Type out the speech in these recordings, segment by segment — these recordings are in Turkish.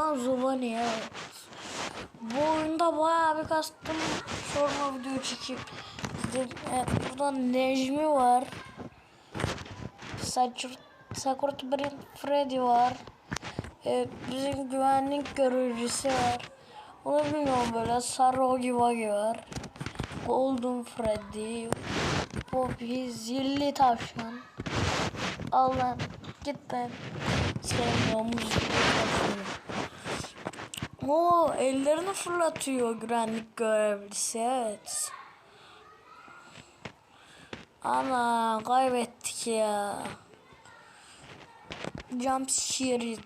Manzovani evet. Bu oyunda bayağı bir kastım sorma video çekip izledim. Evet, burada Necmi var. Sakura, Sakura Brand Freddy var. Ee, bizim güvenlik görevlisi var. Onu bilmiyorum böyle Sarı Ogi Wagi var. Golden Freddy. Poppy, Zilli Tavşan. Al lan git lan. Sevmiyorum. Oo ellerini fırlatıyor güvenlik görevlisi evet. Ana kaybettik ya. Jump scare. Bir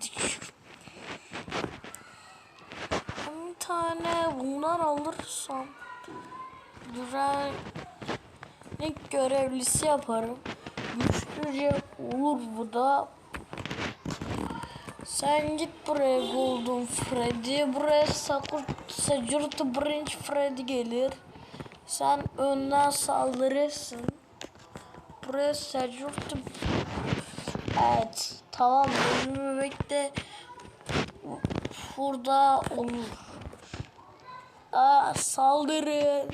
tane bundan alırsam güvenlik görevlisi yaparım. Güçlüce olur bu da. Sen git buraya Golden Freddy. Buraya Sakur Security Branch Freddy gelir. Sen önden saldırırsın. Buraya Security Evet. Tamam. Benim bebek de burada olur. Aa, saldırın.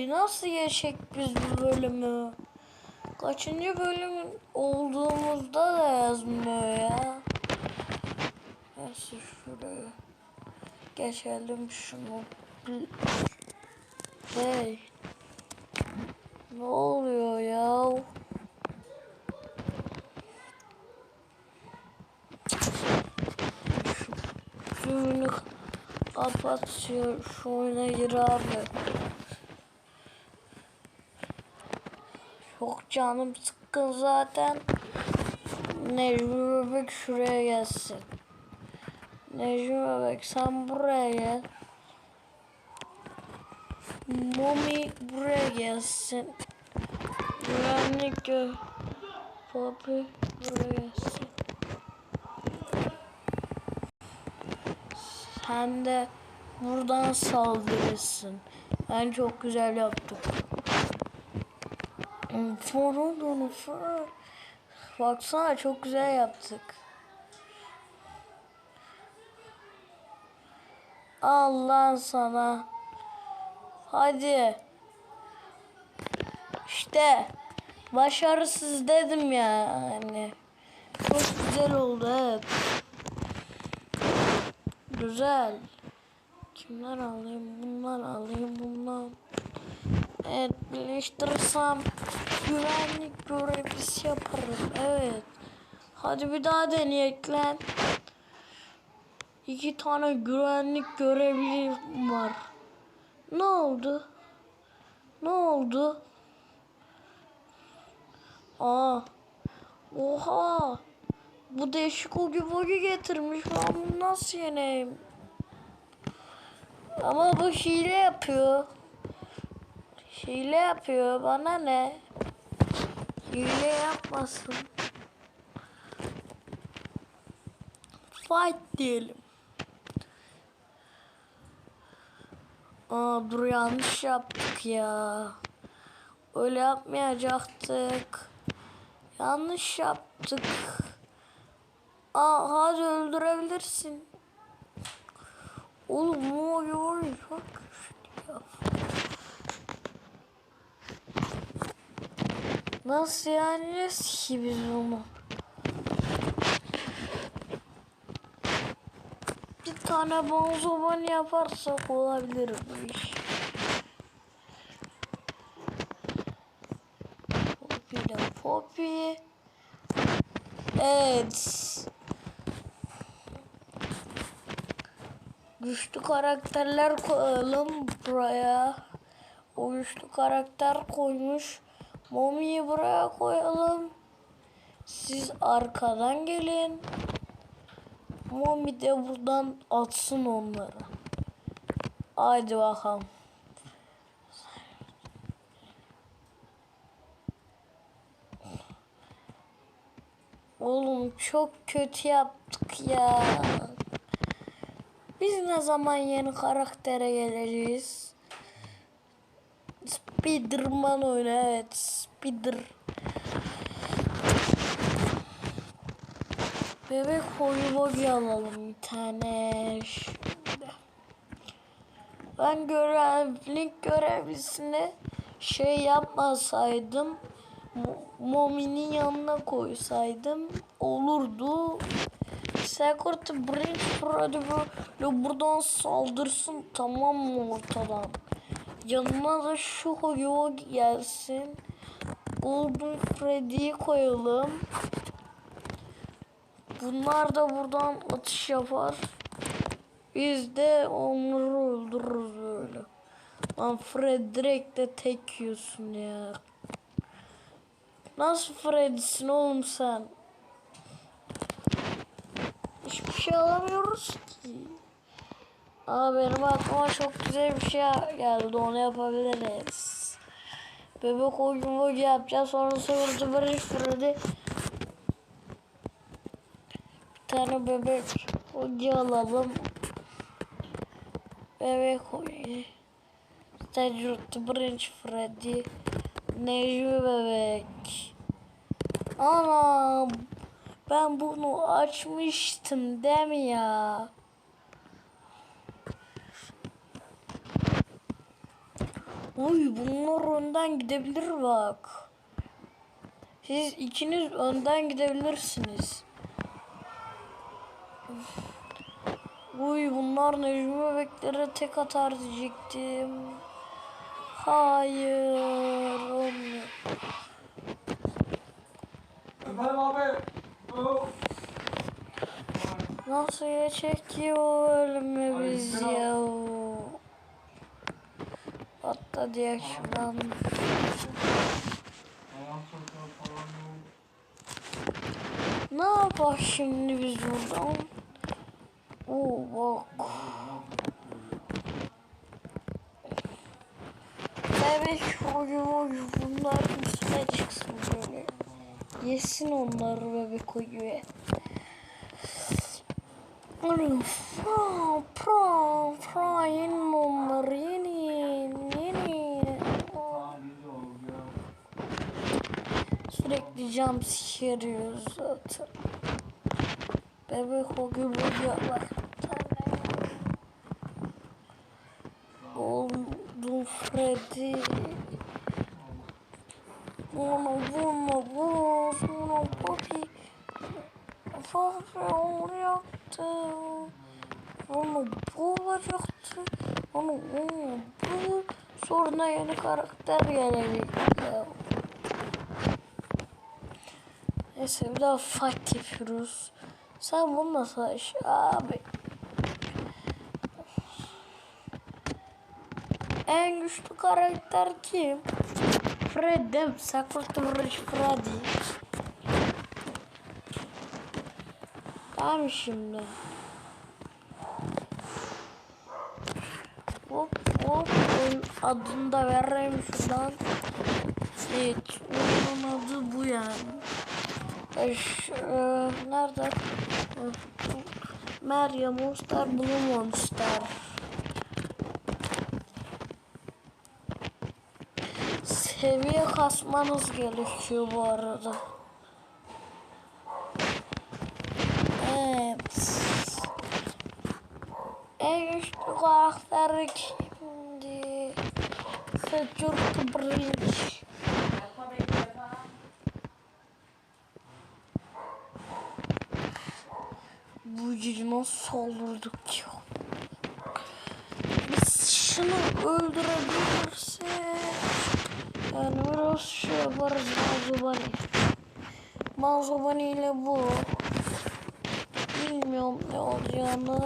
Abi nasıl geçecek biz bu bölümü? Kaçıncı bölümün olduğumuzda da yazmıyor ya. Neyse şuraya geçelim şunu. Hey. Ne oluyor ya? Şunu kapatıyor. Şu oyuna gir abi. Çok canım sıkkın zaten. Necmi Bebek şuraya gelsin. Necmi Bebek sen buraya gel. Mami buraya gelsin. Güvenlik gö Papi buraya gelsin. Sen de buradan saldırırsın. Ben çok güzel yaptım. Falan onu falan. Baksana çok güzel yaptık. Allah sana. Hadi. İşte. Başarısız dedim ya. Yani. Çok güzel oldu evet. Güzel. Kimler alayım? Bunlar alayım. Bunlar. Evet birleştirirsem güvenlik görevlisi yaparım. Evet. Hadi bir daha deneyek lan. İki tane güvenlik görevli var. Ne oldu? Ne oldu? Aa. Oha. Bu değişik ogi bogi getirmiş. Ben bunu nasıl yeneyim? Ama bu hile yapıyor. Hile yapıyor. Bana ne? Hile yapmasın. Fight diyelim. Aa dur yanlış yaptık ya. Öyle yapmayacaktık. Yanlış yaptık. Aa hadi öldürebilirsin. Oğlum ne oluyor? Çok. Nasıl yeneceğiz ki biz onu? Bir tane bonzoban yaparsak olabilir bu iş. Poppy de Poppy. Evet. Güçlü karakterler koyalım buraya. O güçlü karakter koymuş. Momi'yi buraya koyalım. Siz arkadan gelin. Momi de buradan atsın onları. Haydi bakalım. Oğlum çok kötü yaptık ya. Biz ne zaman yeni karaktere geleceğiz? Spiderman oyunu evet. Spider. Bebek oyunu alalım bir tane. Şimdi. Ben görevlik görevlisine şey yapmasaydım Mo- Momi'nin yanına koysaydım olurdu. Secret Bridge böyle buradan saldırsın tamam mı ortadan. Yanına da şu Hoyo gelsin. Golden Freddy'yi koyalım. Bunlar da buradan atış yapar. Biz de onları öldürürüz böyle. Lan Fred direkt de tek yiyorsun ya. Nasıl Freddy'sin oğlum sen? Hiçbir şey alamıyoruz ki. Aa benim aklıma çok güzel bir şey geldi. Onu yapabiliriz. Bebek oyun boyu yapacağız. Sonra sonra Barış Freddy. Bir tane bebek oyuncu alalım. Bebek oyuncu. Tecrübe Branch Freddy. Necmi bebek. Ana ben bunu açmıştım değil mi ya? Oy bunlar önden gidebilir bak. Siz ikiniz önden gidebilirsiniz. Uy bunlar Necmi bebeklere tek atar diyecektim. Hayır olmuyor. Efendim abi. Nasıl ki o ölümü biz ya? Hatta diye şuradan. Ne yapar şimdi biz buradan? Oo bak. Bebek oyu oyu bunlar üstüne çıksın böyle. Yesin onları bebek oyu. Fra fra fra yenin onları yenin yenin. Aa, iyi oldu ya. Sürekli cam yiyoruz zaten. Bebek o gibi bak. Oldum Freddy. Bunu bunu bunu bunu Poppy. Poppy olacaktı. Onu bu olacaktı. Onu onu bu. Sonra yeni karakter gelecek. Ya. Neyse bir daha fight yapıyoruz. Sen bununla savaş abi. En güçlü karakter kim? Fred değil mi? Secret Bridge Freddy. Tamam şimdi. Hop hop. Adını da vereyim şuradan. Evet. Oyunun adı bu yani. Eş, nerede? Meryem Monster, Blue Monster. Seviye kasmanız gerekiyor bu arada. Evet. En güçlü karakter kimdi? Security Bridge. Olurduk ya? Biz şunu öldürebilirsek yani biraz şey yaparız Mazubani. Mazubani ile bu. Bilmiyorum ne olacağını.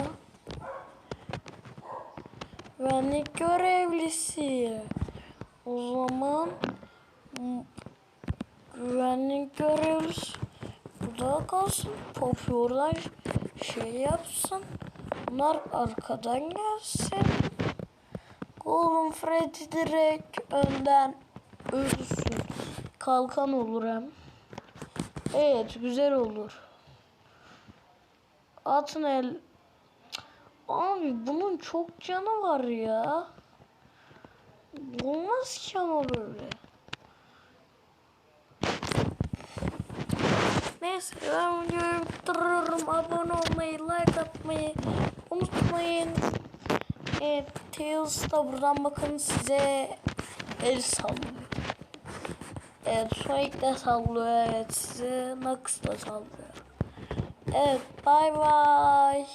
Güvenlik görevlisi. O zaman güvenlik görevlisi burada kalsın. Oradan şey yapsın. Bunlar arkadan gelsin. Golden Freddy direkt önden ölsün. Kalkan olur hem. Evet güzel olur. Atın el. Abi bunun çok canı var ya. Olmaz ki ama böyle. Neyse ben videoyu bitiriyorum. Abone olmayı, like atmayı unutmayın. Evet, Tails da buradan bakın size el sallıyor. Evet, Sonic de sallıyor. Evet, size Knuckles da sallıyor. Evet, bay bay.